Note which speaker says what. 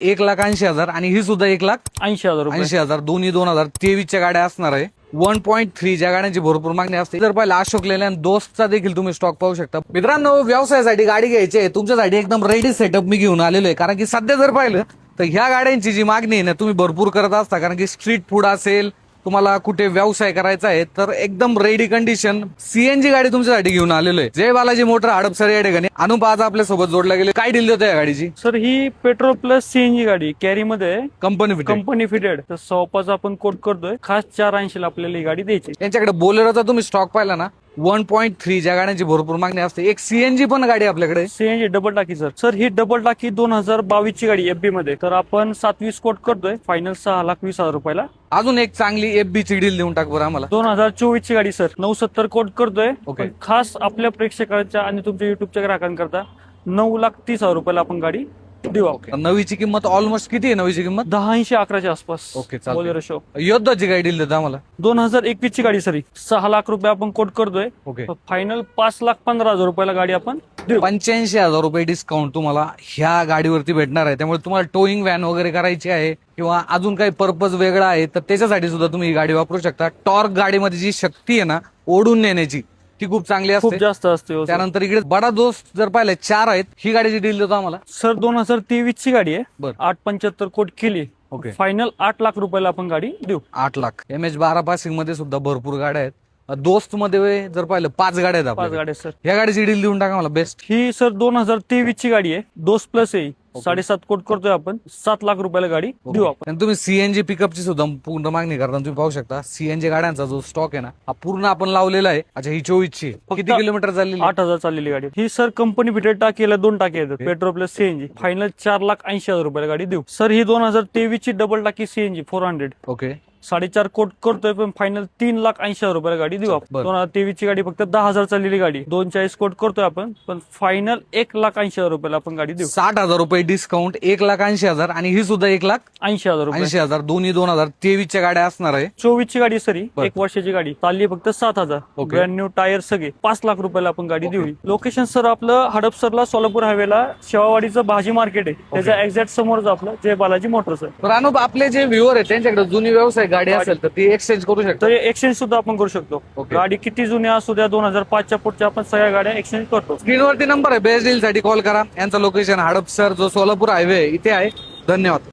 Speaker 1: एक लाख ऐंशी हजार आणि ही सुद्धा एक लाख
Speaker 2: ऐंशी हजार रुपये.
Speaker 1: ऐंशी हजार दोन्ही दोन हजार. तेवीसच्या गाड्या असणार आहे. वन पॉईंट थ्री ज्या गाड्यांची भरपूर मागणी असते. जर पाहिलं अशोक लेलँड दोस्तचा देखील तुम्ही स्टॉक पाहू शकता. मित्रांनो व्यवसायासाठी गाडी घ्यायची आहे. तुमच्यासाठी एकदम रेडी सेटअप मी घेऊन आलेलो आहे. कारण की सध्या जर पाहिलं तर ह्या गाड्यांची जी मागणी आहे ना तुम्ही भरपूर करत असता. कारण की स्ट्रीट फूड असेल तुम्हाला कुठे व्यवसाय करायचा आहे तर एकदम रेडी कंडिशन सीएनजी गाडी तुमच्यासाठी घेऊन आलेलो आहे. जय बालाजी मोटर हडपसर या ठिकाणी. अनुप आज आपल्यासोबत जोडला गेले. काय डील देतो या गाडीची?
Speaker 2: सर ही पेट्रोल प्लस सीएनजी गाडी कॅरी मध्ये
Speaker 1: कंपनी
Speaker 2: कंपनी फिटेड तर सौपाचा आपण कोट करतोय. खास चार ऐंशी आपल्याला ही गाडी द्यायची
Speaker 1: यांच्याकडे बोलेरोचा तुम्ही स्टॉक पाहिला ना? वन पॉईंट थ्री ज्या गाड्यांची भरपूर मागणी असते. एक सीएनजी पण गाडी आपल्याकडे.
Speaker 2: सीएनजी डबल टाकी सर सर ही डबल टाकी दोन हजार बावीस ची गाडी एफबी मध्ये. तर आपण सात वीस कोट करतोय. फायनल सहा लाख वीस हजार रुपयाला.
Speaker 1: अजून एक चांगली एफ बी ची डील देऊन टाक बरं आम्हाला.
Speaker 2: दोन हजार चोवीस ची गाडी सर नऊ सत्तर कोट करतोय.
Speaker 1: ओके.
Speaker 2: खास आपल्या प्रेक्षकांच्या आणि तुमच्या युट्यूबच्या ग्राहकांकरता नऊ लाख तीस हजार रुपयाला आपण गाडी
Speaker 1: नवीची किंमत ऑलमोस्ट किती आहे नवीची किंमत?
Speaker 2: दहा ऐंशी अकराच्या आसपास.
Speaker 1: ओके, चालतंय.
Speaker 2: बोलेरो शो
Speaker 1: योद्धाची गाडी डील देतो आम्हाला.
Speaker 2: दोन हजार एकवीस ची गाडी सरी सहा लाख रुपये आपण कोट करतोय.
Speaker 1: ओके
Speaker 2: फायनल पाच लाख पंधरा हजार रुपयाला गाडी आपण देऊ.
Speaker 1: पंच्याऐंशी हजार रुपये डिस्काउंट तुम्हाला ह्या गाडीवरती भेटणार आहे. त्यामुळे तुम्हाला टोईंग व्हॅन वगैरे करायची आहे किंवा अजून काही पर्पज वेगळा आहे तर त्याच्यासाठी सुद्धा तुम्ही ही गाडी वापरू शकता. टॉर्क गाडीमध्ये जी शक्ती आहे ना ओढून नेण्याची ती खूप चांगली
Speaker 2: खूप
Speaker 1: असते.
Speaker 2: जास्त असते हो, सर.
Speaker 1: त्यानंतर इकडे बडा दोस्त जर पाहिलं चार आहेत. ही गाडीची डील देतो आम्हाला.
Speaker 2: सर दोन हजार तेवीस ची गाडी आहे.
Speaker 1: बर.
Speaker 2: आठ पंच्याहत्तर कोट केली.
Speaker 1: ओके.
Speaker 2: फायनल आठ लाख रुपयाला आपण गाडी देऊ.
Speaker 1: आठ लाख. एम एच बारा पासिंगमध्ये सुद्धा भरपूर गाड्या आहेत. दोस्त मध्ये जर पाहिलं पाच गाड्या आहेत
Speaker 2: पाच
Speaker 1: आपल्याकडे.
Speaker 2: गाड्या सर.
Speaker 1: या गाडीची डील देऊन टाका मला बेस्ट
Speaker 2: ही सर दोन हजार तेवीस ची गाडी आहे. दोस प्लस आहे. साडेसात कोट करतोय आपण. सात लाख रुपयाला गाडी देऊ आपण.
Speaker 1: आणि तुम्ही सीएनजी पिकअपची सुद्धा पूर्ण मागणी करताना तुम्ही पाहू शकता सीएनजी गाड्यांचा जो स्टॉक आहे ना हा पूर्ण आपण लावलेला आहे. अच्छा ही चोवीसची किती किलोमीटर चाललेली
Speaker 2: आठ हजार चाललेली गाडी. ही सर कंपनी फिटेड टाकीला दोन टाकी आहेत. पेट्रोल प्लस सीएनजी फायनल चार लाख ऐंशी हजार रुपयाला गाडी देऊ. सर ही दोन हजार तेवीस ची डबल टाकी सीएनजी फोर हंड्रेड
Speaker 1: ओके
Speaker 2: साडेचार कोट करतोय पण फायनल तीन लाख ऐंशी हजार रुपयाला गाडी देऊ आपण. दोन हजार तेवीस ची गाडी फक्त दहा हजार चाललेली गाडी. दोन चाळीस कोट करतोय आपण पण फायनल एक लाख ऐंशी हजार रुपयाला आपण गाडी देऊ.
Speaker 1: साठ हजार रुपये डिस्काउंट एक लाख ऐंशी हजार आणि ही सुद्धा एक लाख
Speaker 2: ऐंशी हजार रुपये.
Speaker 1: ऐंशी हजार दोन्ही दोन हजार तेवीसच्या गाड्या असणार आहे.
Speaker 2: चोवीस ची गाडी सरी. एक वर्षाची गाडी. चालली फक्त सात हजार. ब्रँड न्यू टायर सगळे. पाच लाख रुपयाला आपण गाडी देऊ लोकेशन सर आपलं हडपसरला सोलापूर हायवेला शेवावाडीचं भाजी मार्केट आहे. त्याच्या एक्झॅक्ट समोरच आपलं जय बालाजी मोटर्स आहे
Speaker 1: आपले जे व्ह्युअर आहेत त्यांच्याकडे जुनी व्यवसाय गाडी असेल तर ती एक्सचेंज करू शकतो.
Speaker 2: तर एक्सचेंज सुद्धा आपण करू शकतो. गाडी किती जुन्या असू द्या दोन हजार पाचच्या पुढच्या आपण सगळ्या गाड्या एक्सचेंज करतो.
Speaker 1: स्क्रीनवरती नंबर आहे. बेस्ट डील साठी कॉल करा. यांचं लोकेशन हडपसर जो सोलापूर हायवे इथे आहे. धन्यवाद.